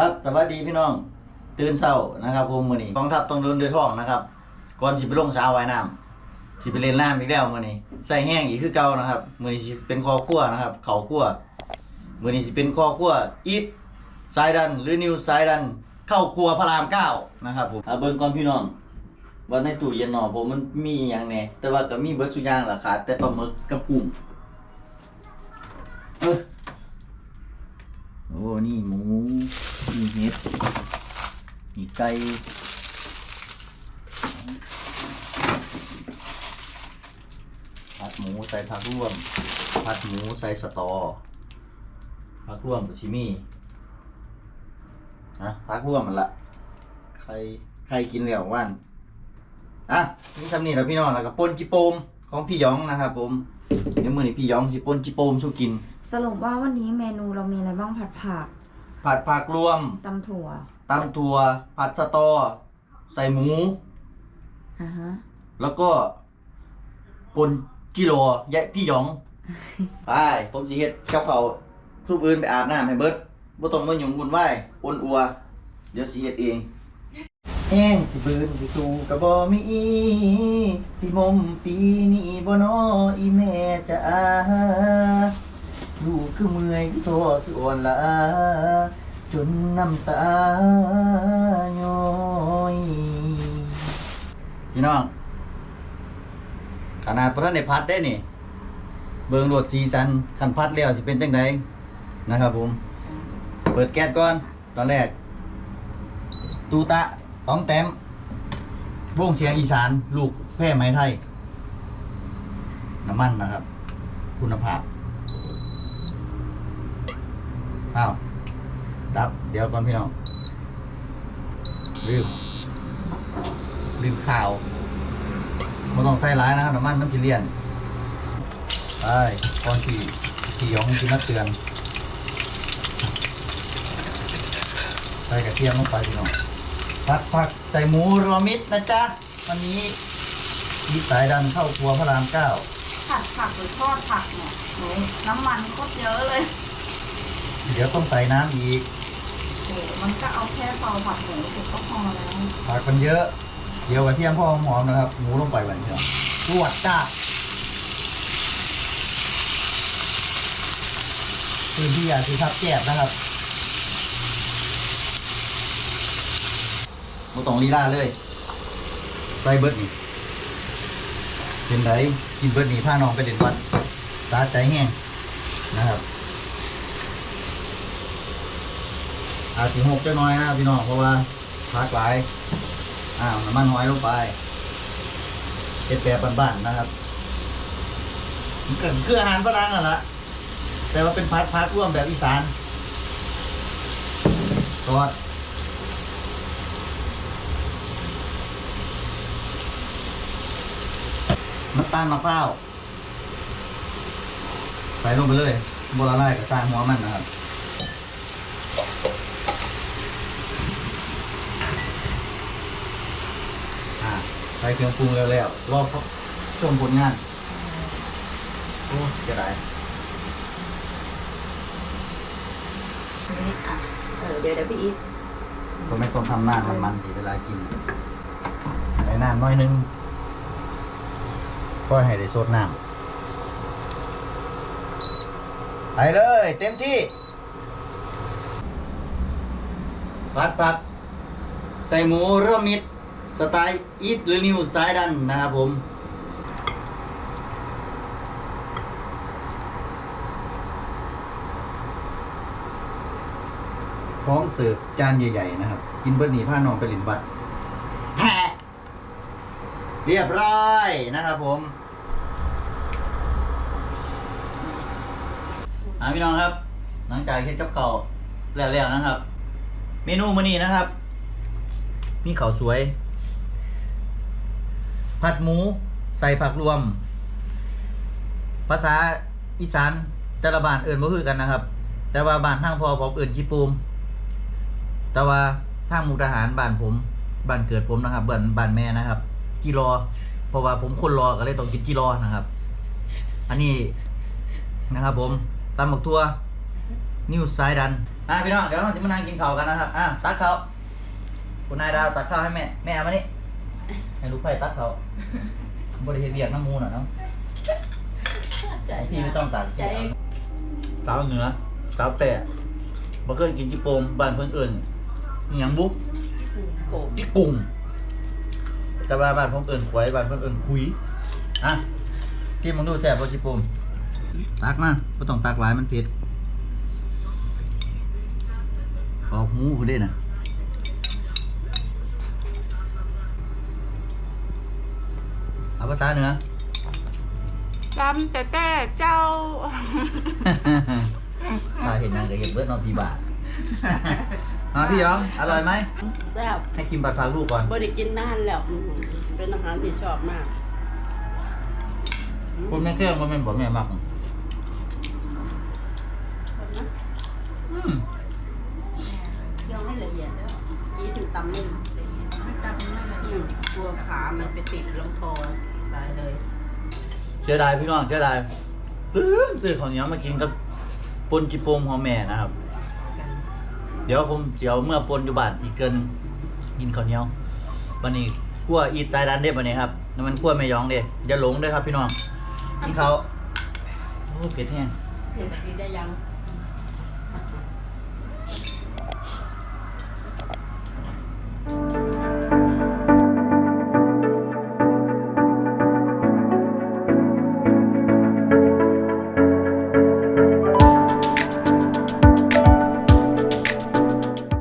ครับสวัสดีพี่น้อง ตื่นเช้านะครับผมมื้อนี้กองทัพต้องเดินด้วยท้องนะครับ ก่อนสิไปลงสาวว่ายน้ำสิไปเล่นน้ำอีกแล้วมื้อนี้ ใส่แห้งอีกคือเก่านะครับ มือนี้สิเป็นคอคั่วนะครับ เข้าวคั่วมือนี้สิเป็นคอคั่วอีทสายดันหรือนิวสายดัน เข้าครัวพระรามเก้านะครับผมเบิ่งก่อนพี่น้องว่าในตู้เย็นหนอผมมันมีอย่างแน่แต่ว่าก็มีเบิดทุย่างล่ะขาดแต่ปลาหมึกกับกุ้งเออโอ้นี่หมู นี่เห็ดนี่ไก่ผัดหมูใส่ผักร่วมผัดหมูใส่สตอผักร่วมกับชิมี่นะผักร่วมมันละใครใครกินแล้วว่านอะนี่ทำนี่แล้วพี่น้องแล้วก็ปนจิโปมของพี่ยองนะครับผมเดี๋ยวมือนี้พี่ยองสิปนจิโปมสู้กิน สรุปว่าวันนี้เมนูเรามีอะไรบ้างผัดผัก ผัดผักรวมตำถั่วตำถั่ว ผัดสตอ ใส่หมู อ่าฮะ แล้วก็ปนกิโลยะพี่หยอง ไป ผมสิเฮ็ดกับเขาวทุกอื่นไปอาบน้ำให้เบิดบ่ต้องมาหยุ่งวุ่นวายปนอัว เดี๋ยวสิเฮ็ดเองแห้งสิบืนสิสูกะบ่มีพี่มมปีนี้บ่น้ออีแม่จะอา ลูกคือเมื่อยคือท้อคืออ่อนลาจนน้ำตาย้อยพี่น้องขนาดพระในพัดได้นี่ เบิ่งรวดสีสันคันพัดแล้วสิเป็นจังไดนะครับผม เปิดแก๊สก่อน ตอนแรก ตูตะต้องแต้มวงเสียงอีสาน ลูกแพร่ไม้ไทย น้ำมันนะครับ คุณภาพ อ้าวดับ เดี๋ยวก่อนพี่น้องลืมลืมข่าวไม่ต้องใส่ร้ายนะครับน้ำมันมันสิเลียนไปก่อนที่ที่ยองที่มาเตือน ใส่กระเทียมลงไปพี่น้องผัดผักใส่หมูรวมมิตรนะจ๊ะ วันนี้มีสายดันเข้าครัวพระรามเก้าผัดผักหรือทอดผักเนี่ยนูน้ำมันโคตรเยอะเลย เดี๋ยวต้องใส่น้ำอีกโอ้มันก็เอาแค่เตาผัดหมูสุกก็พอแล้วผักมันเยอะ เดี๋ยวกระเทียมพ่อหอมนะครับ หมูลงไปวันเดียวตรวจจ้าพื้นที่อาจจะทับแกบนะครับไม่ต้องลีลาเลย ใส่เบิร์ดนี่เป็นไรกินเบิร์ดนี่พาน้องไปเด่นวัดสาใจแห้งนะครับ อาจถึงหกจะน้อยนะพี่น้องเพราะว่าพักหลายอ้าวน้ำมันน้อยลงไปเฮ็ดแบบบ้านๆนะครับมันก็คืออาหารฝรั่งอะละแต่ว่าเป็นพัดพักร่วมแบบอีสานทอดน้ำตาลมะพร้าวใส่ลงไปเลยบัวละลายกับจางหัวมันนะครับ อ่า ใส่เครื่องปรุงแล้วแล้วรอเขาชมผลงานโอ้จะได้อะเออเดี๋ยวเดี๋ยวพี่อีทก็ไม่ต้องทำหน้ามันมันทีเวลากินใส่น้ำน้อยนึงก็ให้ได้สดน้ำไปเลย เต็มที่ปัดปัดใส่หมูเริ่มมิด สไตล์อีทหรือนิวสายดันนะครับผมพร้อมเสิร์ฟจานใหญ่ ๆ นะครับ กินเบิร์นีผ้านองไปหลินวัดแทะเรียบร้อยนะครับผมอาพี่น้องครับ หลังจากเฮ็ดกับข้าแล้วๆนะครับ เมนูมื้อนี้นะครับ มีข้าวสวย ผัดหมูใส่ผักรวม ภาษาอีสานแต่ละบ้านเอื่นบ่คือกันนะครับ แต่ว่าบ้านทางพอผมเอื่นจีปูม แต่ว่าทางมุกดาหารบ้านผมบ้านเกิดผมนะครับบ้านบ้านแม่นะครับกีรอ เพราะว่าผมคนรอก็เลยต้องกินกีรอนะครับ อันนี้นะครับ ผมตำหมกทั่วนิวไซดันอะพี่น้องเดี๋ยวเราจะมานั่งกินข้าวกันนะครับอะตักข้าวคุณนายดาวตักข้าวให้แม่แม่เอามานี่ ให้ลูกไผ่ตักข้าวบริเวณเบียกน้ำมูน่ะเนาะใจพี่ไม่ต้องตักใจสาวเหนือสาวแปะบ่เคยกินจิโปมบ้านเพิ่นเอิ้นอิหยังบุโกบจิกุ้งแต่ว่าบ้านผมเอิ้นขวยบ้านเพิ่นเอิ้นคุยอะที่มึงดูแซ่บบ่จิโปมตักมาบ่ต้องตักหลายมันเผ็ดออกหูพุ่นเด้น่ะ เอาภาษาเหนือจำแต่แต่เจ้าถ้าเห็นนางจะเห็นเบิร์ดนอนพีบาทอะพี่ยองอร่อยไหมแซ่บให้กินผัดผักลูกก่อนบ่ได้กินนานแล้วอื้อหือเป็นอาหารที่ชอบมากคุณแม่เครื่องมันเป็นบอกแม่มักอืมเคี่ยวให้ละเอียดแล้วอีถึงตำไม่ อืมกลัวขามันไปติดลำคอตายเลย เสียดายพี่น้องเสียดายลืมซื้อข้าวเหนียวมากินกับปนจิโปมของแม่นะครับ เดี๋ยวผมเจียวเมื่อปนอยู่บ้านอีกเกินกินข้าวเหนียววันนี้คั่วอีทใจดันเด็ดวันนี้ครับน้ำมันคั่วแม่ยองเด็ดอย่าหลงเด้อครับพี่น้องกินเขาวโอ้เผ็ดแห้ง เห็นดีได้ยัง